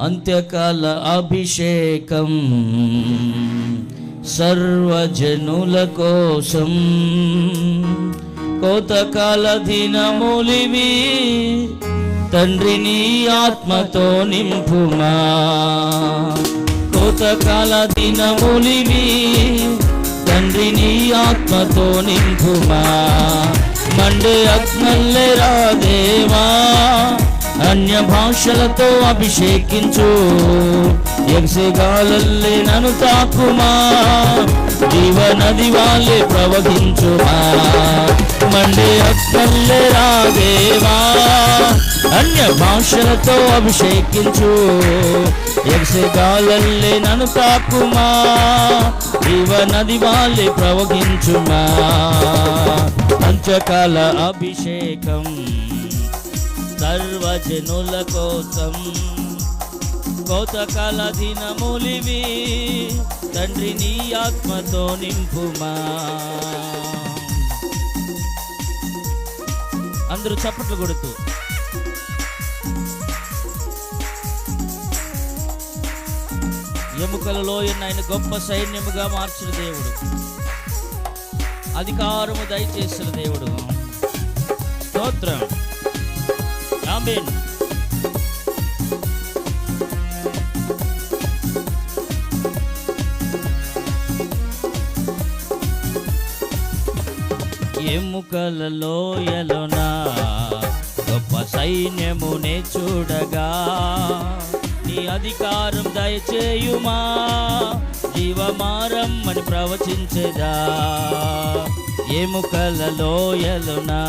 అంత్యకాల అభిషేకం సర్వజనుల కోసం కోతకాల దినములివి తండ్రిని ఆత్మతో నింపుమా. కోతకాల దినములివి తండ్రిని ఆత్మతో నింపుమా. మండే అగ్నల్లే రాదేవా అన్య భాషలతో అభిషేకించు. యక్షగాలల్లే నన్ను తాకుమా. జీవ నది వాళ్ళే ప్రవహించుమా. మండే అక్కల్లే రాదేవా అన్య భాషలతో అభిషేకించు. యక్షగాలల్లే నన్ను తాకుమా. జీవ నది వాళ్ళే ప్రవహించుమా. పంచకాల అభిషేకం. సర్వజనుల కోసం కోతకాల దినములివి తండ్రి నీ ఆత్మతో నింపుమా. అందరూ చప్పట్లు కొడుతూ. ఎముకలలో ఆయన గొప్ప సైన్యముగా మార్చిన దేవుడు. అధికారము దయచేసిన దేవుడు. స్తోత్రం. ఆమేన్ ఎముకలలో ఎలోనా గొప్ప సైన్యమునే చూడగా నీ అధికారం దయచేయుమా? జీవమారమ్మని ప్రవచించదా? ఎముకలలో ఎలునా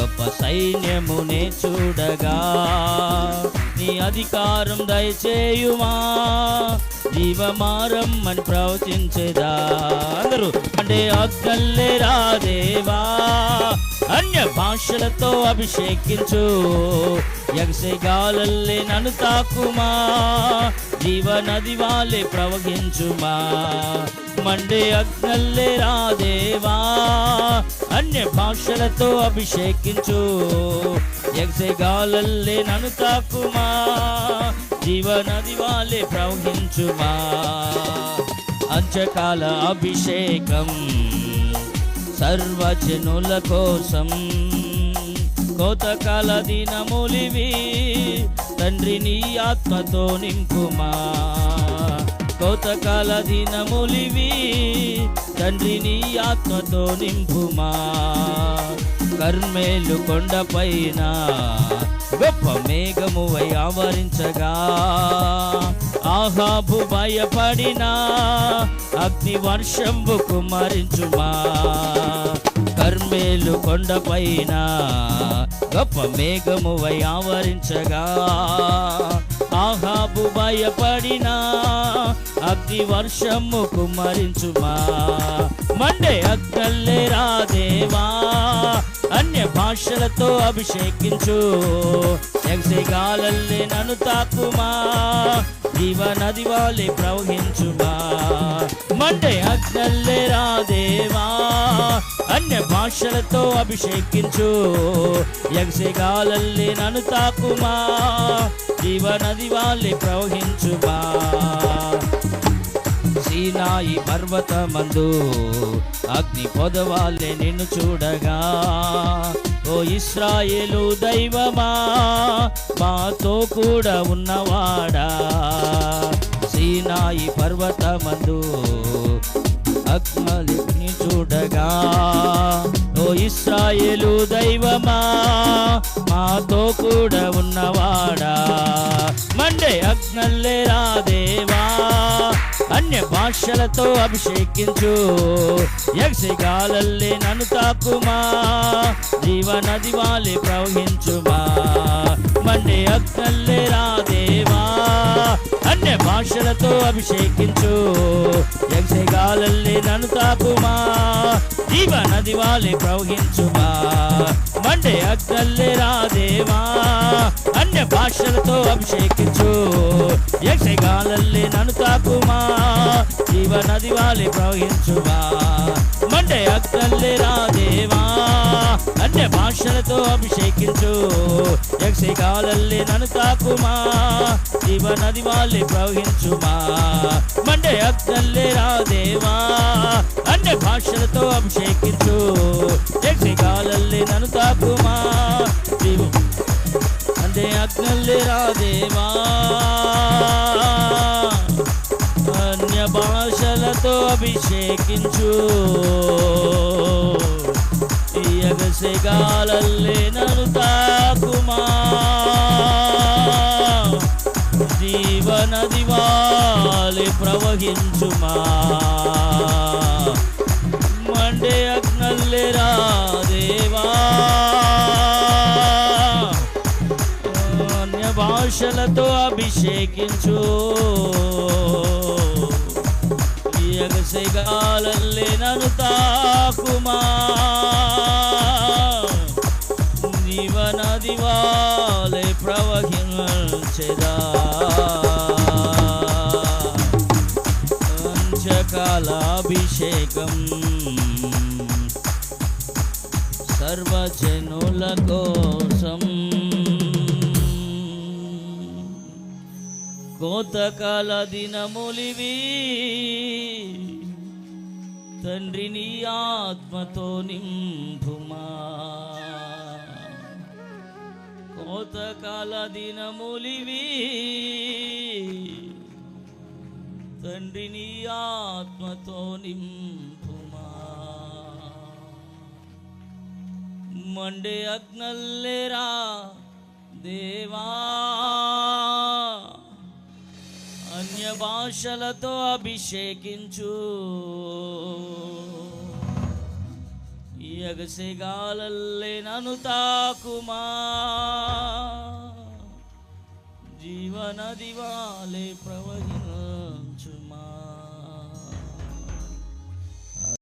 గొప్ప సైన్యమునే చూడగా నీ అధికారం దయచేయుమా? జీవమారమ్మని ప్రవచించేదా? అందరూ అంటే అగ్గల్లే రాదేవా అన్య భాషలతో అభిషేకించు. యక్షగాలల్లే నన్ను తాకుమా? జీవ నది వాలే ప్రవహించుమా? మండే అగ్నల్లే రాదేవా అన్య భాషలతో అభిషేకించు. యక్షగాలల్లే నన్ను తాకుమా. జీవనది వాళ్ళే ప్రవహించుమా. అంచకాల అభిషేకం సర్వజనుల కోసం. కోతకాల దినములివి తండ్రి నీ ఆత్మతో నింపుమా. కోతకాల దినములివి తండ్రి నీ ఆత్మతో నింపుమా. కర్మేలు కొండపైన గొప్ప మేఘమువై ఆవరించగా. ఆహాబు భయపడినా అగ్ని వర్షంబు కుమరించుమా కర్మేలు కొండపైన గొప్ప మేఘమువై ఆవరించగా. ఆహాబు భయపడినా ప్రతి వర్షము కుమరించుమా? మండే అగ్నల్లే రాదేవా? అన్య భాషలతో అభిషేకించు. యక్షగాలల్లే నన్ను తాకుమా? జీవ నది వాలే ప్రవహించుమా? మండే అగ్నల్లే రాదేవా? అన్య భాషలతో అభిషేకించు. యక్షగాలల్లే నన్ను తాకుమా? జీవ నది వాలే ప్రవహించుమా? పర్వతమందు అగ్ని పొదవాలే నిన్ను చూడగా ఓ ఇస్రాయేలు దైవమా మాతో కూడా ఉన్నవాడా? సీనాయి పర్వతమందు అగ్మలిని చూడగా ఓ ఇస్రాయేలు దైవమా మాతో కూడా ఉన్నవాడా? మండే అగ్నల్లే రాదేవా అన్య భాషలతో అభిషేకించు. యక్షగాలల్లే నన్ను తాకుమా. జీవ నది వాలే ప్రవహించుమా. మండే అక్కల్లే రాదేవా అన్య భాషలతో అభిషేకించు. యక్షగాలల్లే నన్ను తాకుమా. జీవ నది వాలే ప్రవహించుమా. మండే అక్కల్లే రాదేవా అన్య భాషలతో అభిషేకించు. యక్షగాలల్లే నన్ను తాకుమా. జీవ నది వాలే ప్రవహించుమా. మండే అక్కల్లే రాదేవా అన్య భాషలతో అభిషేకించు. యక్షగాలల్లి నన్ను తాకుమా. జీవ నది వాళ్ళే ప్రవహించుమా. మండే అక్కల్లే రాదేవా అన్య భాషలతో అభిషేకించు. యక్షగాలల్లి నన్ను తాకుమా. జీవ అందే అగ్నల్లే రాదేవా అన్య భాషలతో అభిషేకించు ఎగసెగాలల్లే నన్ను తాకుమా జీవనది వాలి ప్రవహించుమా మండే అగ్నల్లే రాదేవా అభిషేకించు ఎగసెగాలల్లే నన్ను తాకుమా. జీవన దివాలే ప్రవహించెదా. పంచకాలాభిషేకం సర్వజనుల కోసం. కోతకాల దినములివి తండ్రి నీ ఆత్మతో నింపుమా కోతకాల దినములివి తండ్రి నీ ఆత్మతో నింపుమా మండే అగ్నల్లేరా దేవా అన్య భాషలతో అభిషేకించు. ఎగసిగాలల్లే నను తాకుమా. జీవన దివాలే ప్రవహిన